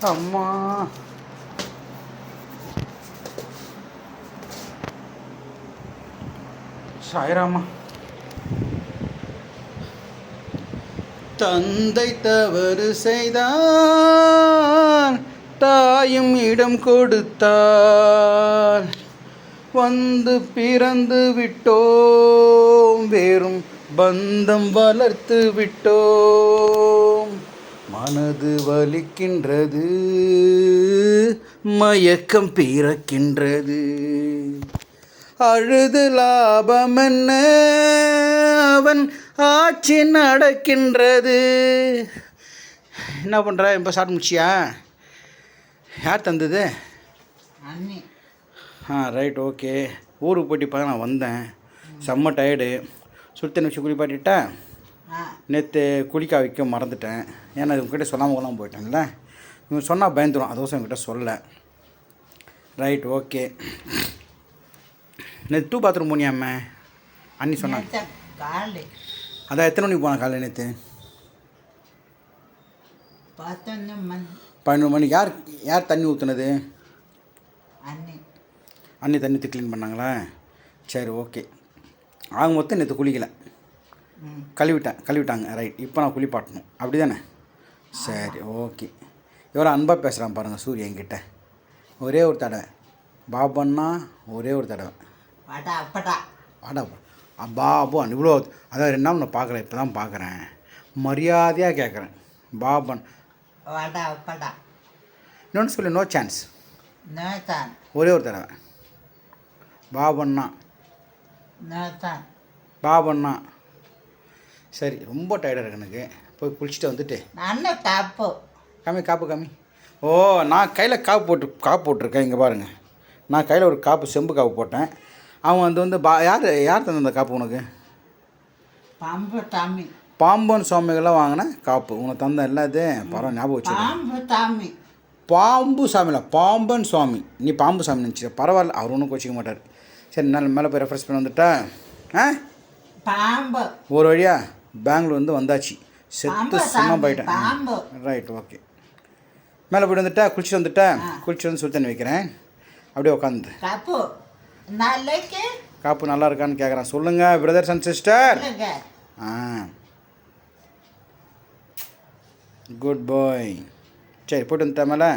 அம்மா. சாய்ராமா. தந்தை தவறு செய்தால் தாயும் இடம் கொடுத்தார் வந்து பிறந்து விட்டோம் வேறும் பந்தம் வளர்த்து விட்டோம். மனது வலிக்கின்றது மயக்கம் பிறக்கின்றது. அழுது லாபம் என்ன? அவன் ஆட்சி நடக்கின்றது. என்ன பண்ணுற இப்போ ஸ்டார்ட் முடிச்சியா? யார் தந்தது? ஆ ரைட் ஓகே ஊருக்கு போயிட்டு இப்போ நான் வந்தேன். செம்ம டயர்டு சுத்தனை வச்சு குளிப்பாட்டிட்டா? ஆ நேற்று குளிக்க வைக்க மறந்துட்டேன். ஏன்னா இவங்ககிட்ட சொல்லாமல் கொள்ளாமல் போயிட்டேன்ல இவங்க சொன்னால் பயந்துரும். அதோசம் இவங்ககிட்ட சொல்ல ரைட் ஓகே நேற்று டூ பாத்ரூம் போனியாம்மே அண்ணி சொன்னாங்க அதான் எத்தனை மணிக்கு போனேன் காலையில் நேற்று மணி. பதினொரு மணிக்கு யார் யார் தண்ணி ஊற்றுனது அண்ணி. அண்ணி தண்ணி ஊற்றி க்ளீன் பண்ணாங்களா? சரி ஓகே ஆக மொத்தம் நேற்று குளிக்கலை. கழுவிட்டேன் கழுவிட்டாங்க. ரைட் இப்போ நான் குளிப்பாட்டணும் அப்படி தானே சரி ஓகே எவ்வளோ அன்பாக பேசுகிறான் பாருங்கள் சூரிய என்கிட்ட. ஒரே ஒரு தடவை. பாபன்னா ஒரே ஒரு தடவை. வடா அப்படா. வாடா பாபு இவ்வளோ அதான் ரெண்டு நாள் நான் பார்க்கல இப்போ தான் பார்க்குறேன் மரியாதையாக கேட்குறேன் பாபன் வடா அப்படா. இன்னொன்று சொல்லு நோ சான்ஸ் ஒரே ஒரு தடவை. பாபண்ணா நேத்தான் பாபண்ணா சரி ரொம்ப டயர்டாக இருக்கு எனக்கு. போய் குளிச்சுட்டு வந்துட்டு. அண்ணன் தப்பு காமி காப்பு காமி. ஓ நான் கையில் காப்பு போட்டு காப்பு போட்டிருக்கேன் இங்கே பாருங்கள் நான் கையில் ஒரு காப்பு செம்பு காப்பு போட்டேன். அவன் வந்து வந்து பா யார் யார் தந்த அந்த காப்பு உனக்கு? பாம்பு தாமி. பாம்பன் சுவாமிகள்லாம் வாங்கின காப்பு. உனக்கு தந்த எல்லாது பரவாயில்ல ஞாபகம் வச்சு பாம்பு தாமி. பாம்பு சாமியில் பாம்பன் சுவாமி. நீ பாம்பு சாமி நினச்சி பரவாயில்ல அவர் ஒன்றும் கோச்சிக்க மாட்டார். சரி நான் மேலே போய் ரெஃப்ரெஷ் பண்ணி வந்துட்டா ஆ? பாம்பு. ஒரு வழியா? பெங்களூர் வந்து வந்தாச்சு. செத்து சும்மா சாமி போயிட்டேன். ரைட் ஓகே மேலே போய்ட்டு வந்துட்டா குளிச்சுட்டு வந்துட்டா குளிச்சுட்டு வந்து சுடு தண்ணி வைக்கிறேன். அப்படியே உட்காந்து காப்பு நல்லா இருக்கான்னு கேட்குறேன் சொல்லுங்கள் பிரதர்ஸ் அண்ட் சிஸ்டர் ஆ. குட் பாய் சரி போயிட்டு வந்துட்டா மேலே.